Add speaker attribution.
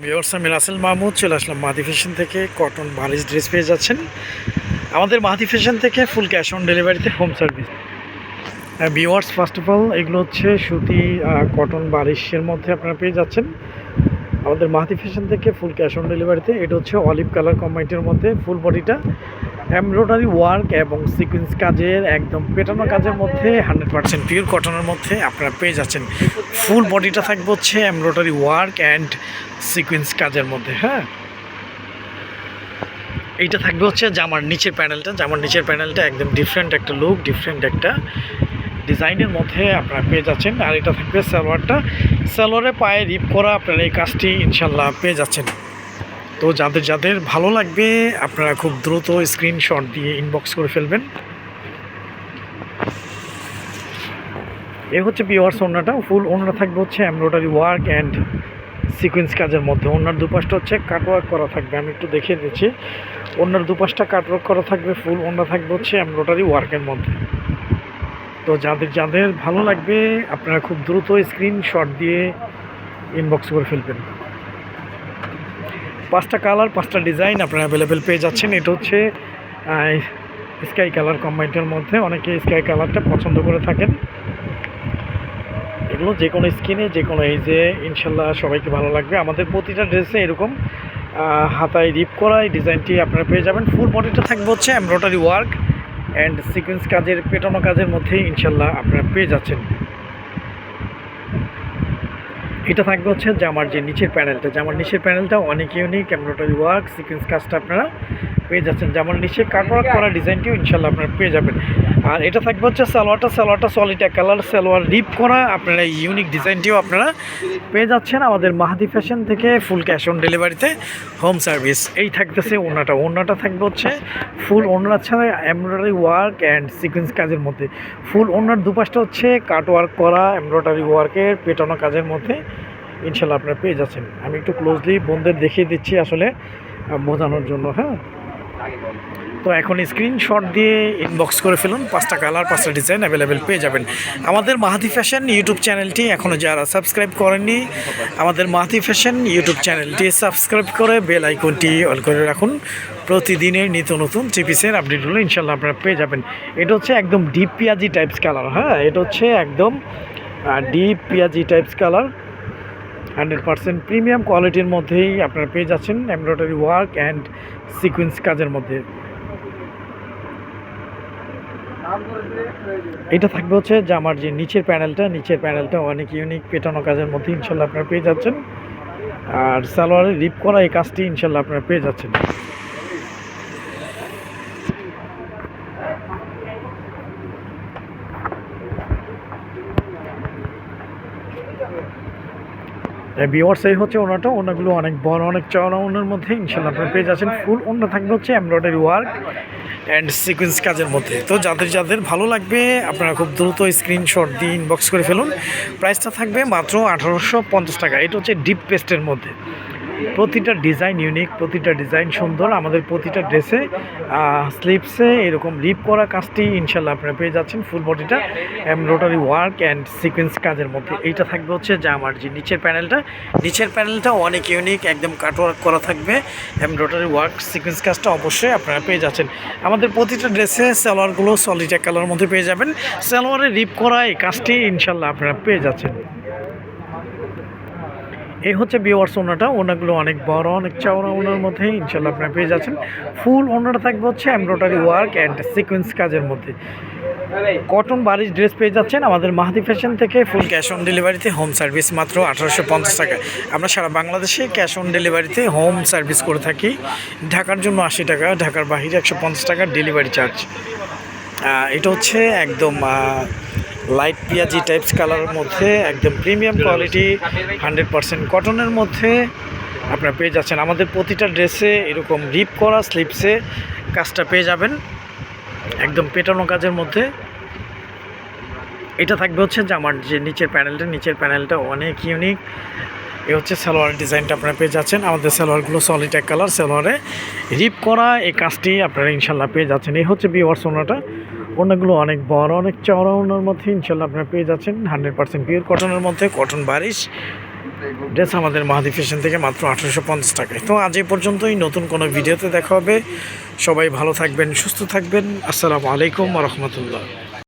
Speaker 1: আমি রাসেল মাহমুদ, চলে আসলাম মাহাদি ফ্যাশন থেকে। কটন বালিশ ড্রেস পেয়ে যাচ্ছেন। আমাদের মাহাদি ফ্যাশন থেকে ফুল ক্যাশ অন ডেলিভারিতে home service viewers first of all এগুলো হচ্ছে সুতি কটন বালিশের মধ্যে আপনারা পেয়ে যাচ্ছেন। আমাদের মাহাদি ফ্যাশন থেকে ফুল ক্যাশ অন ডেলিভারিতে এটা হচ্ছে অলিভ কালার কম্বাইন্টের মধ্যে ফুল বডিটা এমব্রয়ডারি ওয়ার্ক এবং সিকুয়েন্স কাজের, একদম পেটানো কাজের মধ্যে হান্ড্রেড পার্সেন্ট পিওর কটনের মধ্যে আপনারা পেয়ে যাচ্ছেন। ফুল বডিটা থাকবে হচ্ছে এমব্রয়ডারি ওয়ার্ক অ্যান্ড সিকুয়েন্স কাজের মধ্যে হ্যাঁ? এইটা থাকবে হচ্ছে জামার নিচের প্যানেলটা জামার নিচের প্যানেলটা একদম ডিফারেন্ট একটা লুক ডিফারেন্ট একটা ডিজাইনের মধ্যে আপনারা পেয়ে যাচ্ছেন। আর এটা থাকবে সালোয়ারটা। সালোয়ারে পায়ে রিপ করা আপনারা এই কাজটি ইনশাল্লাহ পেয়ে যাচ্ছেন। তো যাদের যাদের ভালো লাগবে, আপনারা খুব দ্রুত স্ক্রিনশট দিয়ে ইনবক্স করে ফেলবেন। এ হচ্ছে পিওয়ার্স ওনাটা ফুল ওনারা থাকবে হচ্ছে এমব্রয়ডারি ওয়ার্ক অ্যান্ড সিকোয়েন্স কাজের মধ্যে। ওনার দুপাশটা হচ্ছে কাটওয়ার্ক করা থাকবে, আমি একটু দেখিয়ে দিচ্ছি। ওনার দুপাশটা কাটওয়ার্ক করা থাকবে ফুল ওনা থাকবে হচ্ছে এমব্রয়ডারি ওয়ার্কের মধ্যে। তো যাদের যাদের ভালো লাগবে, আপনারা খুব দ্রুত স্ক্রিনশট দিয়ে ইনবক্স করে ফেলবেন। পাঁচটা কালার, পাঁচটা ডিজাইন আপনারা অ্যাভেলেবেল পেয়ে যাচ্ছেন। এটা হচ্ছে স্কাই কালার কম্বাইন্ডের মধ্যে। অনেকে স্কাই কালারটা পছন্দ করে থাকেন। এগুলো যে কোনো স্কিনে, যে কোনো এইজে ইনশাল্লাহ সবাইকে ভালো লাগবে। আমাদের প্রতিটা ড্রেসে এরকম হাতায় রিপ করা এই ডিজাইনটি আপনারা পেয়ে যাবেন। ফুল বডিটা থাকবে হচ্ছে এমব্রয়ডারি ওয়ার্ক অ্যান্ড সিকোয়েন্স কাজের, পেটানো কাজের মধ্যেই ইনশাল্লাহ আপনারা পেয়ে যাচ্ছেন। এটা থাকবে হচ্ছে জামার যে নিচের প্যানেলটা জামার নিচের প্যানেলটা অনেক ইউনিক এমব্রয়ডারি ওয়ার্ক সিকোয়েন্স কাজটা আপনারা পেয়ে যাচ্ছেন। জামার নিচে কাটওয়ার্ক করা ডিজাইনটিও ইনশাল্লাহ আপনারা পেয়ে যাবেন। আর এটা থাকবে হচ্ছে সালোয়ারটা। সালোয়ারটা এক কালার সালোয়ার রিপ করা। আপনারা ইউনিক ডিজাইনটিও আপনারা পেয়ে যাচ্ছেন আমাদের মাহাদি ফ্যাশন থেকে ফুল ক্যাশ অন ডেলিভারিতে হোম সার্ভিস এই থাকতেছে ওনাটা ওনাটা থাকবে হচ্ছে ফুল ওনার ছাড়া এমব্রয়ডারি ওয়ার্ক অ্যান্ড সিকোয়েন্স কাজের মধ্যে। ফুল ওনার দুপাশটা হচ্ছে কাট ওয়ার্ক করা এমব্রয়ডারি ওয়ার্কের পেটানো কাজের মধ্যে ইনশাল্লাহ আপনারা পেয়ে যাচ্ছেন। আমি একটু ক্লোজলি বোনদের দেখিয়ে দিচ্ছি আসলে বোঝানোর জন্য হ্যাঁ? তো এখন স্ক্রিনশট দিয়ে ইনবক্স করে ফেলুন। পাঁচটা কালার পাঁচটা ডিজাইন অ্যাভেলেবেল পেয়ে যাবেন। আমাদের মাহাতি ফ্যাশন ইউটিউব চ্যানেলটি এখনও যারা সাবস্ক্রাইব করেননি, আমাদের মাহাতি ফ্যাশন ইউটিউব চ্যানেলটি সাবস্ক্রাইব করে বেল আইকনটি অল করে রাখুন। প্রতিদিনের নিত্য নতুন থ্রি পিসের আপডেটগুলো ইনশাল্লাহ আপনারা পেয়ে যাবেন। এটা হচ্ছে একদম ডিপ পেঁয়াজি টাইপস কালার হ্যাঁ? এটা হচ্ছে একদম ডিপ পেঁয়াজি types colour hundred percent premium কোয়ালিটির মধ্যেই আপনারা পেয়ে যাচ্ছেন এমব্রয়ডারি ওয়ার্ক অ্যান্ড সিকোয়েন্স কাজের মধ্যে। এটা থাকবে হচ্ছে যে আমার যে নিচের প্যানেলটা নিচের প্যানেলটা অনেক ইউনিক পেটানো কাজের মধ্যে ইনশাল্লাহ আপনারা পেয়ে যাচ্ছেন। আর সালোয়ারে রিপ করা এই কাজটি ইনশাল্লাহ আপনারা পেয়ে যাচ্ছেন। বিওয়ার্স এই হচ্ছে ওনাটা। ওনাগুলো অনেক বড়, অনেক চওড়া ওনার মধ্যে। ইনশাল্লাহ আপনার পেয়ে যাচ্ছেন। ফুল ওনা থাকবে হচ্ছে এমব্রয়ডারি ওয়ার্ক অ্যান্ড সিকোয়েন্স কাজের মধ্যে। তো যাদের যাদের ভালো লাগবে, আপনারা খুব দ্রুত স্ক্রিনশট দিয়ে ইনবক্স করে ফেলুন। প্রাইসটা থাকবে মাত্র আঠারোশো পঞ্চাশ টাকা। এটা হচ্ছে ডিপ পেস্টের মধ্যে। প্রতিটা ডিজাইন ইউনিক প্রতিটা ডিজাইন সুন্দর। আমাদের প্রতিটা ড্রেসে স্লিপসে এরকম লিপ করা কাজটি ইনশাল্লাহ আপনারা পেয়ে যাচ্ছেন ফুল বডিটা এমব্রয়ডারি ওয়ার্ক অ্যান্ড সিকোয়েন্স কাজের মধ্যে। এইটা থাকবে হচ্ছে যে আমার যে নিচের প্যানেলটা নিচের প্যানেলটা অনেক ইউনিক একদম কাটওয়ার্ক করা থাকবে। এমব্রয়ডারি ওয়ার্ক সিকোয়েন্স কাজটা অবশ্যই আপনারা পেয়ে যাচ্ছেন। আমাদের প্রতিটা ড্রেসে সালোয়ারগুলো এক কালার মধ্যে পেয়ে যাবেন। সালোয়ারে রিপ করা এই কাজটি ইনশাল্লাহ আপনারা পেয়ে যাচ্ছেন। এই হচ্ছে বিওয়ার্স ওনাটা। ওনাগুলো অনেক বড়, অনেক চওড়া ওনার মধ্যে ইনশাল্লাহ আপনারা পেয়ে যাচ্ছেন। ফুল ওনাটা থাকবে হচ্ছে এমব্রয়ডারি ওয়ার্ক অ্যান্ড সিকোয়েন্স কাজের মধ্যে। কটন বাড়ির ড্রেস পেয়ে যাচ্ছেন আমাদের মাহাদি ফ্যাশন থেকে, ফুল ক্যাশ অন ডেলিভারিতে হোম সার্ভিস মাত্র আঠারোশো পঞ্চাশ টাকা। আমরা সারা বাংলাদেশে ক্যাশ অন ডেলিভারিতে হোম সার্ভিস করে থাকি। ঢাকার জন্য আশি টাকা, ঢাকার বাহিরে একশো পঞ্চাশ টাকা ডেলিভারি চার্জ। এটা হচ্ছে একদম লাইট পেঁয়াজি টাইপস কালারের মধ্যে একদম প্রিমিয়াম কোয়ালিটি হান্ড্রেড পারসেন্ট কটনের মধ্যে আপনারা পেয়ে যাচ্ছেন। আমাদের প্রতিটা ড্রেসে এরকম রিপ করা স্লিপসে কাজটা পেয়ে যাবেন। একদম পেটানো কাজের মধ্যে। এটা থাকবে হচ্ছে যে আমার যে নিচের প্যানেলটা নিচের প্যানেলটা অনেক ইউনিক এ হচ্ছে সালোয়ার ডিজাইনটা আপনারা পেয়ে যাচ্ছেন। আমাদের সালোয়ারগুলো সলিড এক কালার সালোয়ারে রিপ করা এই কাজটি আপনারা ইনশাল্লাহ পেয়ে যাচ্ছেন। এই হচ্ছে বিওয়ার্স ওনাটা। ওনাগুলো অনেক বড়, অনেক চওড়া ওনার মধ্যে ইনশাল্লাহ আপনারা পেয়ে যাচ্ছেন। হান্ড্রেড পার্সেন্ট পিওর কটনের মধ্যে কটন বারিশ ড্রেস আমাদের মাহাদি থেকে মাত্র আঠারোশো পঞ্চাশ টাকায়। তো আজ এই পর্যন্তই, নতুন কোনো ভিডিওতে দেখা হবে। সবাই ভালো থাকবেন, সুস্থ থাকবেন। আসসালামু আলাইকুম রহমতুল্লাহ।